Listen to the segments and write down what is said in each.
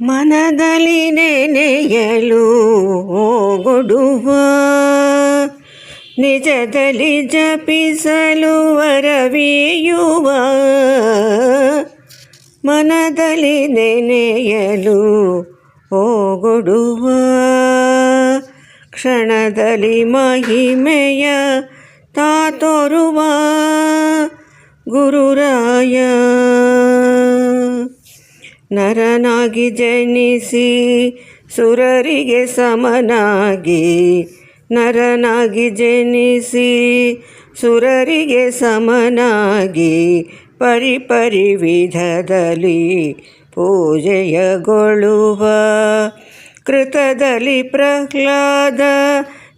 ಮನದಲ್ಲಿ ನೆನೆಯಲು ಹೋಗೊಡುವ ನಿಜದಲ್ಲಿ ಜಪಿಸಲು ವರವೀಯುವ ಮನದಲ್ಲಿ ನೆನೆಯಲು ಹೋಗೊಡುವ. ಕ್ಷಣದಲ್ಲಿ ಮಹಿಮೆಯ ತಾತೋರುವ ಗುರುರಾಯ. ನರನಾಗಿ ಜನಿಸಿ ಸುರರಿಗೆ ಸಮನಾಗಿ, ನರನಾಗಿ ಜನಿಸಿ ಸುರರಿಗೆ ಸಮನಾಗಿ ಪರಿಪರಿ ವಿಧದಲ್ಲಿ ಪೂಜೆಯಗೊಳ್ಳುವ ಕೃತದಲ್ಲಿ ಪ್ರಹ್ಲಾದ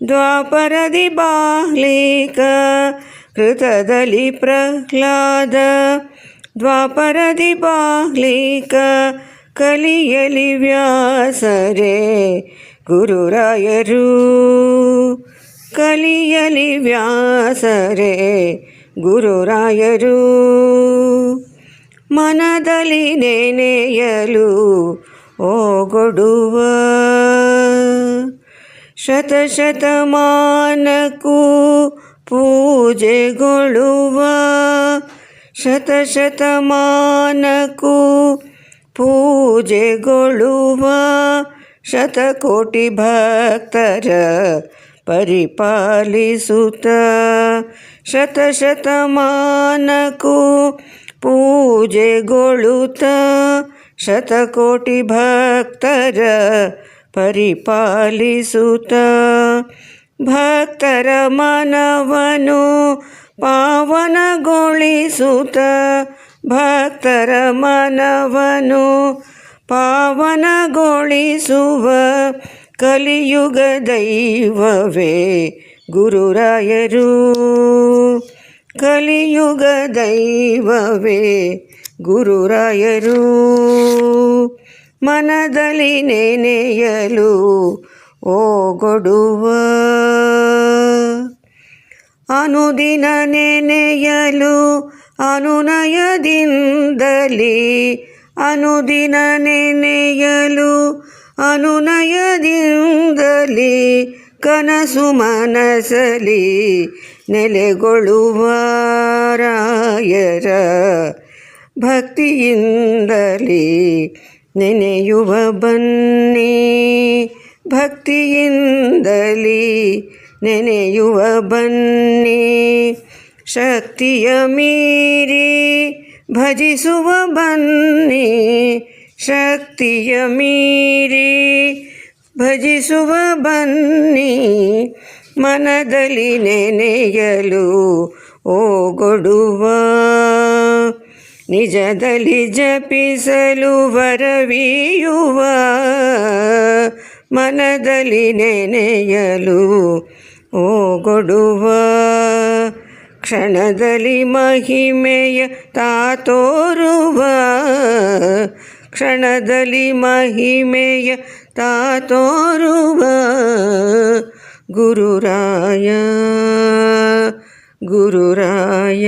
ದ್ವಾಪರದಿ ಬಾಹ್ಲಿಕ ಕೃತದಲ್ಲಿ ಪ್ರಹ್ಲಾದ ದ್ವಾಪರದಿ ಬಾಹ್ಲಿಕ ಕಲಿಯಲಿ ವ್ಯಾಸರೇ ಗುರುರಾಯರು. ಕಲಿಯಲಿ ವ್ಯಾಸರೇ ಗುರುರಾಯರು. ಮನದಲ್ಲಿ ನೆನೆಯಲು ಓಗೊಡುವ ಶತಶತಮಾನಕ್ಕೂ ಪೂಜೆಗೊಳ್ಳುವ ಶತಶತಮಾನಕ್ಕೂ ಪೂಜೆಗೊಳ್ಳುವ ಶತಕೋಟಿ ಭಕ್ತರ ಪರಿಪಾಲಿಸುತ್ತ ಶತಶತಮಾನಕ್ಕೂ ಪೂಜೆಗೊಳ್ಳುತ್ತ ಶತಕೋಟಿ ಭಕ್ತರ ಪರಿಪಾಲಿಸುತ್ತ ಭಕ್ತರ ಮನವನು ಪಾವನಗೊಳಿಸುತ್ತ ಭಕ್ತರ ಮನವನು ಪಾವನಗೊಳಿಸುವ ಕಲಿಯುಗ ದೈವವೇ ಗುರುರಾಯರು. ಕಲಿಯುಗ ದೈವವೇ ಗುರುರಾಯರು. ಮನದಲ್ಲಿ ನೆನೆಯಲು ಓಗೊಡುವ ಅನುದಿನ ನೆನೆಯಲು ಅನುನಯದಿಂದಲೇ. ಅನುದಿನ ನೆನೆಯಲು ಅನುನಯದಿಂದಲೇ ಕನಸು ಮನಸಲಿ ನೆಲೆಗೊಳ್ಳುವ ರಾಯರ ಭಕ್ತಿಯಿಂದಲೇ ನೆನೆಯುವ ಬನ್ನಿ. ಭಕ್ತಿಯಿಂದಲೇ ನೆನೆಯುವ ಬನ್ನಿ. ಶಕ್ತಿಯ ಮೀರಿ ಭಜಿಸುವ ಬನ್ನಿ. ಶಕ್ತಿಯ ಮೀರಿ ಭಜಿಸುವ ಬನ್ನಿ. ಮನದಲ್ಲಿ ನೆನೆಯಲು ಓಗೊಡುವ ನಿಜದಲ್ಲಿ ಜಪಿಸಲು ವರವಿಯುವ. ಮನದಲ್ಲಿ ನೆನೆಯಲು ಓಗೊಡುವ ಕ್ಷಣದಲ್ಲಿ ಮಹಿಮೆಯ ತಾತೋರುವ ಕ್ಷಣದಲ್ಲಿ ಮಹಿಮೆಯ ತಾತೋರುವ ಗುರುರಾಯ ಗುರುರಾಯ